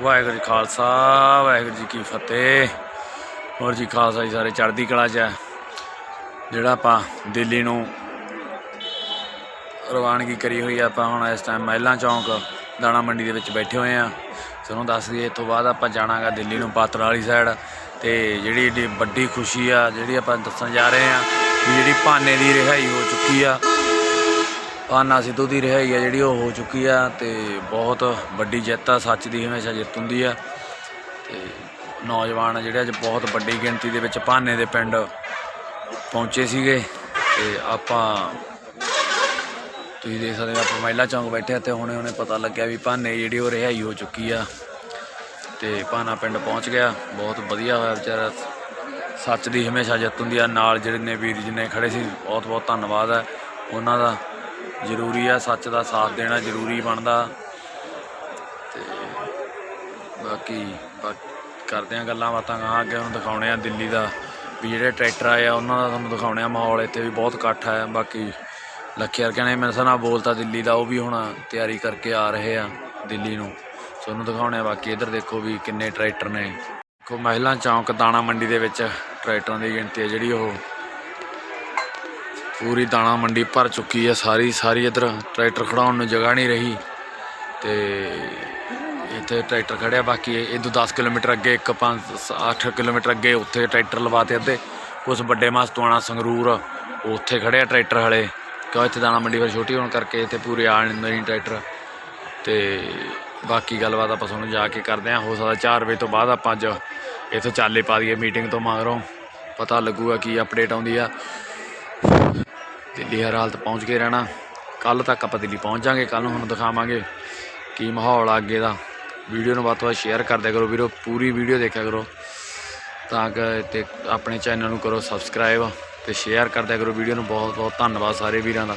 ਵਾਹਿਗੁਰੂ ਜੀ ਖਾਲਸਾ, ਵਾਹਿਗੁਰੂ ਜੀ ਕੀ ਫਤਿਹ। ਹੋਰ ਜੀ ਖਾਲਸਾ ਜੀ, ਸਾਰੇ ਚੜ੍ਹਦੀ ਕਲਾ 'ਚ ਹੈ। ਜਿਹੜਾ ਆਪਾਂ ਦਿੱਲੀ ਨੂੰ ਰਵਾਨਗੀ ਕਰੀ ਹੋਈ ਆ, ਆਪਾਂ ਹੁਣ ਇਸ ਟਾਈਮ ਮਹਿਲਾ ਚੌਂਕ, ਦਾਣਾ ਮੰਡੀ ਦੇ ਵਿੱਚ ਬੈਠੇ ਹੋਏ ਆ। ਤੁਹਾਨੂੰ ਦੱਸ ਦਈਏ ਤੋਂ ਬਾਅਦ ਆਪਾਂ ਜਾਣਾਗਾ ਦਿੱਲੀ ਨੂੰ ਪਾਤਰ ਵਾਲੀ ਸਾਈਡ ਤੇ ਜਿਹੜੀ ਏਡੀ ਵੱਡੀ ਖੁਸ਼ੀ ਆ, ਜਿਹੜੀ ਆਪਾਂ ਦੱਸਣ ਜਾ ਰਹੇ ਆ, ਵੀ ਜਿਹੜੀ ਭਾਨੇ ਦੀ ਰਿਹਾਈ ਹੋ ਚੁੱਕੀ ਆ ਭਾਨਾ ਸਿੱਧੂ ਦੀ ਰਿਹਾਈ ਆ ਜਿਹੜੀ ਉਹ ਹੋ ਚੁੱਕੀ ਆ ਤੇ ਬਹੁਤ ਵੱਡੀ ਜਿੱਤ ਆ, ਸੱਚ ਦੀ ਹਮੇਸ਼ਾ ਜਿੱਤ ਹੁੰਦੀ ਆ। ਤੇ ਨੌਜਵਾਨ ਜਿਹੜੇ ਅੱਜ ਬਹੁਤ ਵੱਡੀ ਗਿਣਤੀ ਦੇ ਵਿੱਚ ਭਾਨੇ ਦੇ ਪਿੰਡ ਪਹੁੰਚੇ ਸੀਗੇ ਤੇ ਆਪਾਂ ਤੁਸੀਂ ਦੇਖ ਸਕਦੇ ਹੋ, ਆਪਾਂ ਮਹਿਲਾ ਚੌਂਕ ਬੈਠੇ ਆ ਤੇ ਹੁਣੇ ਹੁਣੇ ਪਤਾ ਲੱਗਿਆ ਵੀ ਭਾਨੇ ਜਿਹੜੀ ਉਹ ਰਿਹਾਈ ਹੋ ਚੁੱਕੀ ਆ ਤੇ ਭਾਨਾ ਪਿੰਡ ਪਹੁੰਚ ਗਿਆ। ਬਹੁਤ ਵਧੀਆ ਹੋਇਆ ਵਿਚਾਰਾ। ਸੱਚ ਦੀ ਹਮੇਸ਼ਾ ਜਿੱਤ ਹੁੰਦੀ ਆ। ਨਾਲ ਜਿਹੜੇ ਨੇ ਵੀਰ ਜਿਨੇ ਖੜੇ ਸੀ ਬਹੁਤ ਬਹੁਤ ਧੰਨਵਾਦ ਹੈ ਉਹਨਾਂ ਦਾ ਜ਼ਰੂਰੀ ਆ, ਸੱਚ ਦਾ ਸਾਥ ਦੇਣਾ ਜ਼ਰੂਰੀ ਬਣਦਾ। ਤੇ ਬਾਕੀ ਬਾ- ਕਰਦੇ ਆ ਗੱਲਾਂ ਬਾਤਾਂ ਗਾਂ ਅੱਗੇ ਹੁਣ ਦਿਖਾਉਣੇ ਆ ਦਿੱਲੀ ਦਾ ਵੀ ਜਿਹੜੇ ਟਰੈਕਟਰ ਆਏ ਆ, ਉਹਨਾਂ ਦਾ ਤੁਹਾਨੂੰ ਦਿਖਾਉਣੇ ਆ, ਮਾਹੌਲ ਇੱਥੇ ਵੀ ਬਹੁਤ ਇਕੱਠ ਹੈ ਬਾਕੀ ਲੱਖੇ ਵਰਗਿਆਂ ਨੇ ਮੇਰੇ ਨਾਲ ਬੋਲਤਾ ਦਿੱਲੀ ਦਾ, ਉਹ ਵੀ ਹੁਣ ਤਿਆਰੀ ਕਰਕੇ ਆ ਰਹੇ ਆ ਦਿੱਲੀ ਨੂੰ। ਤੁਹਾਨੂੰ ਦਿਖਾਉਣੇ ਆ ਬਾਕੀ, ਇੱਧਰ ਦੇਖੋ ਵੀ ਕਿੰਨੇ ਟਰੈਕਟਰ ਨੇ। ਦੇਖੋ ਮਹਿਲਾ ਚੌਂਕ ਦਾਣਾ ਮੰਡੀ ਦੇ ਵਿੱਚ ਟਰੈਕਟਰਾਂ ਦੀ ਗਿਣਤੀ ਹੈ ਜਿਹੜੀ ਉਹ ਪੂਰੀ ਦਾਣਾ ਮੰਡੀ ਭਰ ਚੁੱਕੀ ਹੈ ਸਾਰੀ ਸਾਰੀ ਇੱਧਰ ਟਰੈਕਟਰ ਖੜਾਉਣ ਨੂੰ ਜਗ੍ਹਾ ਨਹੀਂ ਰਹੀ। ਤੇ ਇੱਥੇ ਟਰੈਕਟਰ ਖੜਿਆ, ਬਾਕੀ ਇਹ ਤੋਂ 10 ਕਿਲੋਮੀਟਰ ਅੱਗੇ, ਇੱਕ 5 8 ਕਿਲੋਮੀਟਰ ਅੱਗੇ ਉੱਥੇ ਟਰੈਕਟਰ ਲਵਾਤੇ ਅੱਧੇ। ਉਸ ਵੱਡੇ ਮਸਤਵਾਣਾ ਸੰਗਰੂਰ, ਉੱਥੇ ਖੜਿਆ ਟਰੈਕਟਰ ਹਲੇ ਕਿਉਂ ਇੱਥੇ ਦਾਣਾ ਮੰਡੀ ਫਿਰ ਛੋਟੀ ਹੋਣ ਕਰਕੇ ਇੱਥੇ ਪੂਰੇ ਆ ਨਹੀਂ ਟਰੈਕਟਰ। ਤੇ ਬਾਕੀ ਗੱਲਬਾਤ ਆਪਾਂ ਤੁਹਾਨੂੰ ਜਾ ਕੇ ਕਰਦੇ ਹਾਂ। ਹੋ ਸਕਦਾ 4 ਵਜੇ ਤੋਂ ਬਾਅਦ ਆਪਾਂ ਅੱਜ ਇੱਥੋਂ ਚਾਲੇ ਪਾ ਦਈਏ ਮੀਟਿੰਗ ਤੋਂ ਮਗਰੋਂ। ਪਤਾ ਲੱਗੂਗਾ ਕੀ ਅਪਡੇਟ ਆਉਂਦੀ ਆ। ਦਿੱਲੀ ਹਰ ਹਾਲਤ ਪਹੁੰਚ ਕੇ ਰਹਿਣਾ। ਕੱਲ ਤੱਕ ਆਪਾਂ ਦਿੱਲੀ ਪਹੁੰਚ ਜਾਾਂਗੇ ਕੱਲ ਨੂੰ ਹੁਣ ਦਿਖਾਵਾਂਗੇ ਕੀ ਮਾਹੌਲ ਆ ਅੱਗੇ ਦਾ। ਵੀਡੀਓ ਨੂੰ ਵੱਧ ਤੋਂ ਵੱਧ ਸ਼ੇਅਰ ਕਰਦਿਆ ਕਰੋ ਵੀਰੋ, ਪੂਰੀ ਵੀਡੀਓ ਦੇਖਿਆ ਕਰੋ। ਤਾਂ ਕਿ ਤੇ ਆਪਣੇ ਚੈਨਲ ਨੂੰ ਕਰੋ ਸਬਸਕ੍ਰਾਈਬ ਤੇ ਸ਼ੇਅਰ ਕਰਦਿਆ ਕਰੋ ਵੀਡੀਓ ਨੂੰ। ਬਹੁਤ ਬਹੁਤ ਧੰਨਵਾਦ ਸਾਰੇ ਵੀਰਾਂ ਦਾ।